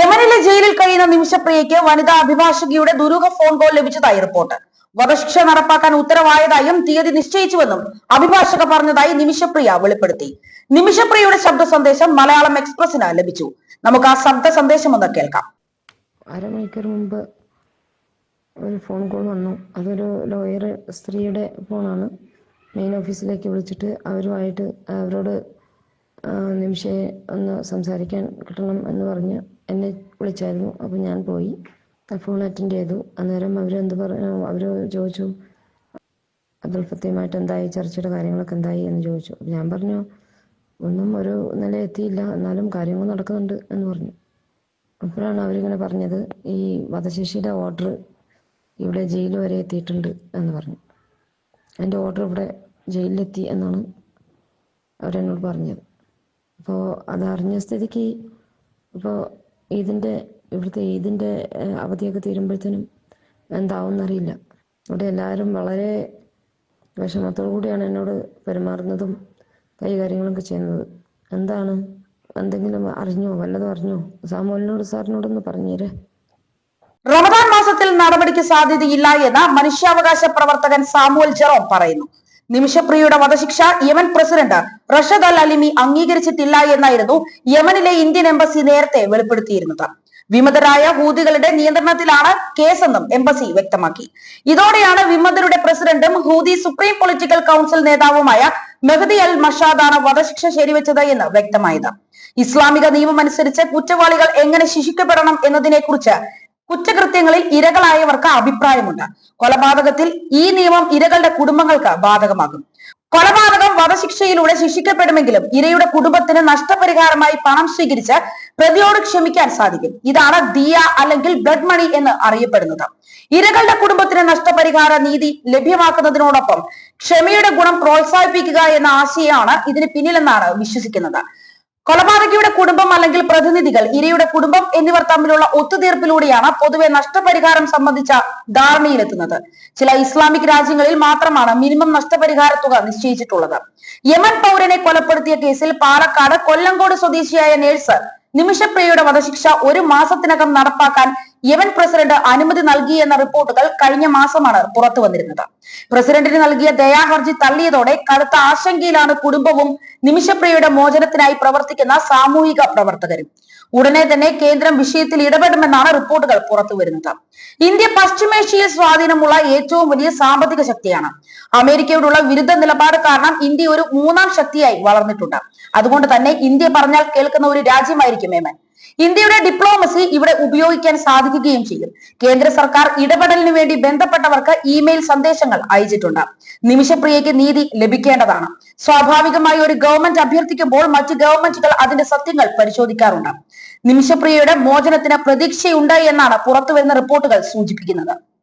യമനിലെ ജയിലിൽ കഴിയുന്ന നിമിഷപ്രിയയ്ക്ക് വനിതാ അഭിഭാഷകയുടെ ദുരൂഹ ഫോൺ കോൾ ലഭിച്ചതായി റിപ്പോർട്ട് വധശിക്ഷ നടപ്പാക്കാൻ ഉത്തരവായതായും തീയതി നിശ്ചയിച്ചുവെന്നും അഭിഭാഷക പറഞ്ഞതായി നിമിഷപ്രിയ വെളിപ്പെടുത്തി. നിമിഷപ്രിയയുടെ ശബ്ദ സന്ദേശം മലയാളം എക്സ്പ്രസിന് ലഭിച്ചു. നമുക്ക് ആ ശബ്ദ സന്ദേശം ഒന്ന് കേൾക്കാം. അരമണിക്കൂർ മുമ്പ് ഒരു ഫോൺ കോൾ വന്നു. അതൊരു ലോയർ സ്ത്രീയുടെ ഫോണാണ് മെയിൻ ഓഫീസിലേക്ക് വിളിച്ചിട്ട് അവരുമായിട്ട് അവരോട് നിമിഷയെ ഒന്ന് സംസാരിക്കാൻ കിട്ടണം എന്ന് പറഞ്ഞ് എന്നെ വിളിച്ചായിരുന്നു. അപ്പോൾ ഞാൻ പോയി. ഫോൺ അറ്റൻഡ് ചെയ്തു. അന്നേരം അവരെന്ത് പറഞ്ഞു അവർ ചോദിച്ചു അബ്ദുൽ എന്തായി ചർച്ചയുടെ കാര്യങ്ങളൊക്കെ എന്തായി എന്ന് ചോദിച്ചു. ഞാൻ പറഞ്ഞു ഒന്നും ഒരു നില എത്തിയില്ല. എന്നാലും കാര്യങ്ങൾ നടക്കുന്നുണ്ട് എന്ന് പറഞ്ഞു. അപ്പോഴാണ് അവരിങ്ങനെ പറഞ്ഞത് ഈ വധശേഷിയുടെ ഓർഡർ ഇവിടെ ജയിൽ വരെ എത്തിയിട്ടുണ്ട് എന്ന് പറഞ്ഞു. എന്റെ ഓർഡർ ഇവിടെ ജയിലിലെത്തി എന്നാണ് അവരെന്നോട് പറഞ്ഞത്. അപ്പോൾ അതറിഞ്ഞ സ്ഥിതിക്ക് ഇപ്പോൾ ഇതിന്റെ ഇവിടുത്തെ ഇതിന്റെ അവധിയൊക്കെ തീരുമ്പോഴത്തേനും എന്താവുമെന്നറിയില്ല ഇവിടെ എല്ലാവരും വളരെ വിഷമത്തോടു കൂടിയാണ് എന്നോട് പെരുമാറുന്നതും കൈകാര്യങ്ങളൊക്കെ ചെയ്യുന്നത്. എന്താണ്? എന്തെങ്കിലും അറിഞ്ഞോ? വല്ലതും അറിഞ്ഞോ? സാമൂലിനോട് സാറിനോടൊന്ന് പറഞ്ഞേരേ. റമദാൻ മാസത്തിൽ നടപടിക്ക് സാധ്യതയില്ല എന്ന് മനുഷ്യാവകാശ പ്രവർത്തകൻ സാമുവൽ ജെറോം പറയുന്നു. നിമിഷപ്രിയയുടെ വധശിക്ഷ യമൻ പ്രസിഡന്റ് റഷദ് അൽ അലിമി അംഗീകരിച്ചിട്ടില്ല എന്നായിരുന്നു യമനിലെ ഇന്ത്യൻ എംബസി നേരത്തെ വെളിപ്പെടുത്തിയിരുന്നത്. വിമതരായ ഹൂതികളുടെ നിയന്ത്രണത്തിലാണ് കേസെന്നും എംബസി വ്യക്തമാക്കി. ഇതോടെയാണ് വിമതരുടെ പ്രസിഡന്റും ഹൂതി സുപ്രീം പൊളിറ്റിക്കൽ കൗൺസിൽ നേതാവുമായ മെഹദി അൽ മഷാദാണ് വധശിക്ഷ ശരിവെച്ചത് എന്ന് വ്യക്തമായത്. ഇസ്ലാമിക നിയമമനുസരിച്ച് കുറ്റവാളികൾ എങ്ങനെ ശിക്ഷിക്കപ്പെടണം എന്നതിനെ കുറിച്ച് കുറ്റകൃത്യങ്ങളിൽ ഇരകളായവർക്ക് അഭിപ്രായമുണ്ട്. കൊലപാതകത്തിൽ ഈ നിയമം ഇരകളുടെ കുടുംബങ്ങൾക്ക് ബാധകമാകും. കൊലപാതകം വധശിക്ഷയിലൂടെ ശിക്ഷിക്കപ്പെടുമെങ്കിലും ഇരയുടെ കുടുംബത്തിന് നഷ്ടപരിഹാരമായി പണം സ്വീകരിച്ച് പ്രതിയോട് ക്ഷമിക്കാൻ സാധിക്കും. ഇതാണ് ദിയ അല്ലെങ്കിൽ ബ്ലഡ് മണി എന്ന് അറിയപ്പെടുന്നത്. ഇരകളുടെ കുടുംബത്തിന് നഷ്ടപരിഹാര നീതി ലഭ്യമാക്കുന്നതിനോടൊപ്പം ക്ഷമയുടെ ഗുണം പ്രോത്സാഹിപ്പിക്കുക എന്ന ആശയമാണ് ഇതിന് പിന്നിലെന്നാണ് വിശ്വസിക്കുന്നത്. കൊലപാതകിയുടെ കുടുംബം അല്ലെങ്കിൽ പ്രതിനിധികൾ ഇരയുടെ കുടുംബം എന്നിവർ തമ്മിലുള്ള ഒത്തുതീർപ്പിലൂടെയാണ് പൊതുവെ നഷ്ടപരിഹാരം സംബന്ധിച്ച ധാരണയിലെത്തുന്നത്. ചില ഇസ്ലാമിക് രാജ്യങ്ങളിൽ മാത്രമാണ് മിനിമം നഷ്ടപരിഹാര തുക നിശ്ചയിച്ചിട്ടുള്ളത്. യമൻ പൗരനെ കൊലപ്പെടുത്തിയ കേസിൽ പാലക്കാട് കൊല്ലങ്കോട് സ്വദേശിയായ നേഴ്സ് നിമിഷപ്രിയയുടെ വധശിക്ഷ ഒരു മാസത്തിനകം നടപ്പാക്കാൻ യമൻ പ്രസിഡന്റ് അനുമതി നൽകി എന്ന റിപ്പോർട്ടുകൾ കഴിഞ്ഞ മാസമാണ് പുറത്തു വന്നിരുന്നത്. പ്രസിഡന്റിന് നൽകിയ ദയാഹർജി തള്ളിയതോടെ കടുത്ത ആശങ്കയിലാണ് കുടുംബവും നിമിഷപ്രിയയുടെ മോചനത്തിനായി പ്രവർത്തിക്കുന്ന സാമൂഹിക പ്രവർത്തകരും. ഉടനെ തന്നെ കേന്ദ്രം വിഷയത്തിൽ ഇടപെടുമെന്നാണ് റിപ്പോർട്ടുകൾ പുറത്തു വരുന്നത്. ഇന്ത്യ പശ്ചിമേഷ്യയിൽ സ്വാധീനമുള്ള ഏറ്റവും വലിയ സാമ്പത്തിക ശക്തിയാണ്. അമേരിക്കയോടുള്ള വിരുദ്ധ നിലപാട് കാരണം ഇന്ത്യ ഒരു മൂന്നാം ശക്തിയായി വളർന്നിട്ടുണ്ട്. അതുകൊണ്ട് തന്നെ ഇന്ത്യ പറഞ്ഞാൽ കേൾക്കുന്ന ഒരു രാജ്യമായിരിക്കും യമൻ. ഇന്ത്യയുടെ ഡിപ്ലോമസി ഇവിടെ ഉപയോഗിക്കാൻ സാധിക്കുകയും ചെയ്യും. കേന്ദ്ര സർക്കാർ ഇടപെടലിന് വേണ്ടി ബന്ധപ്പെട്ടവർക്ക് ഇമെയിൽ സന്ദേശങ്ങൾ അയച്ചിട്ടുണ്ട്. നിമിഷപ്രിയയ്ക്ക് നീതി ലഭിക്കേണ്ടതാണ്. സ്വാഭാവികമായി ഒരു ഗവൺമെന്റ് അഭ്യർത്ഥിക്കുമ്പോൾ മറ്റു ഗവൺമെന്റുകൾ അതിന്റെ സത്യങ്ങൾ പരിശോധിക്കാറുണ്ട്. നിമിഷപ്രിയയുടെ മോചനത്തിന് പ്രതീക്ഷയുണ്ട് എന്നാണ് പുറത്തുവരുന്ന റിപ്പോർട്ടുകൾ സൂചിപ്പിക്കുന്നത്.